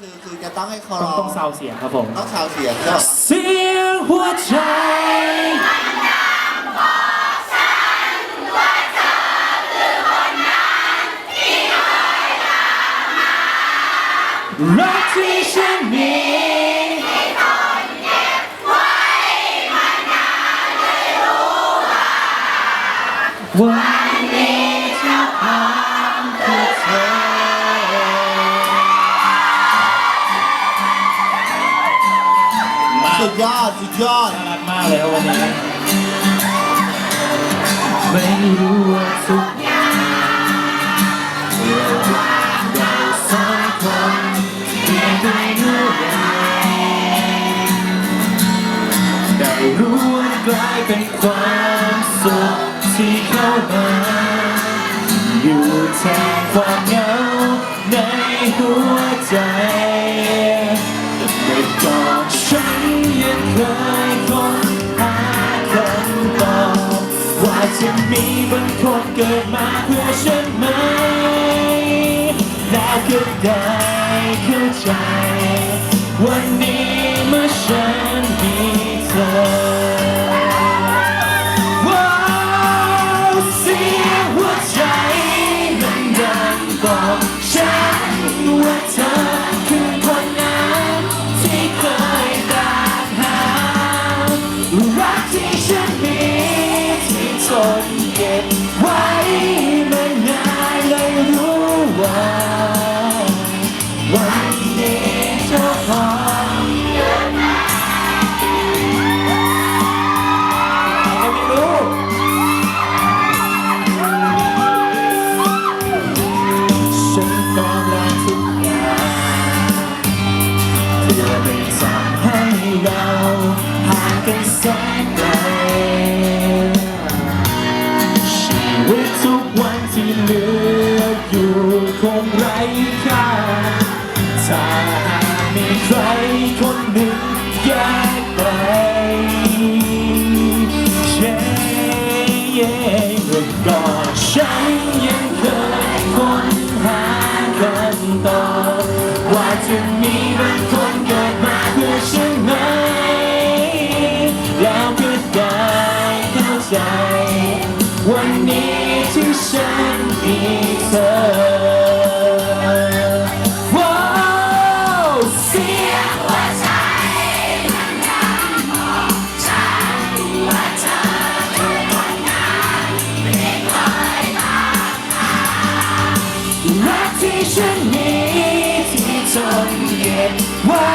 คือคือจะต้องให้เขาต้องร้ต้องซาวเสียงครับผม ต้องชาวเสียงใช่ไหมเสียงหัวใจ รักที่ฉันมีวันนี้ ยอด สุดยอด น่ารักมากเลยครับวันนี้ไม่รู้ว่าทุกอย่างเราสองคนเพียงได้รู้ได้รู้ว่ากลายเป็นความสุขที่เข้ามาอยู่แทนความเหงาในหัวใจ ฉันยังเคยค้นหาคำตอบว่าจะมีบางคนเกิดมาเพื่อฉันไหมแล้วก็ได้เข้าใจ วันนี้เมื่อฉัน ที่ ถ้าหากมีใครคนหนึ่งแยกไปเช่เย่เมื่อก่อนฉันยังเคยค้นหาคำตอบว่าจะมีบางคนเกิดมาเพื่อฉันไหม แล้วก็ได้เข้าใจ วันนี้ที่ฉันมี ฉันมีที่ทนเก็บไว้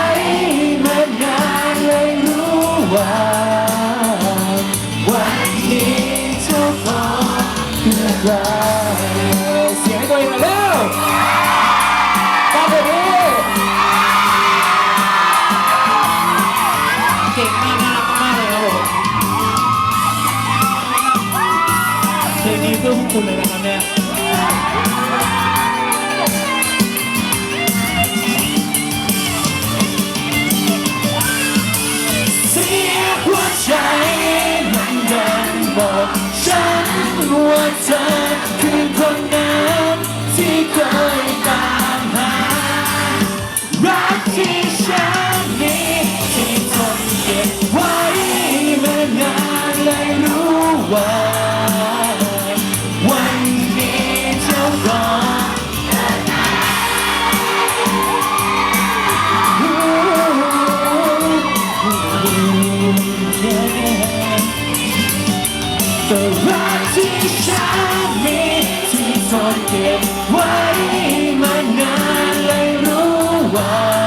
มานานเลยรู้ว่า วันนี้เจ้าของคือใครเสียงให้ตัวเองหน่อยเร็วตามแบบนี้เก่งมากน่ารักมากเลยครับผมเพลงนี้เพื่อพวกคุณเลยนะครับเนี่ย บอกฉันว่าเธอคือคนนั้นที่เคยตา ซ่อนเก็บไว้มานานเลยรู้ว่า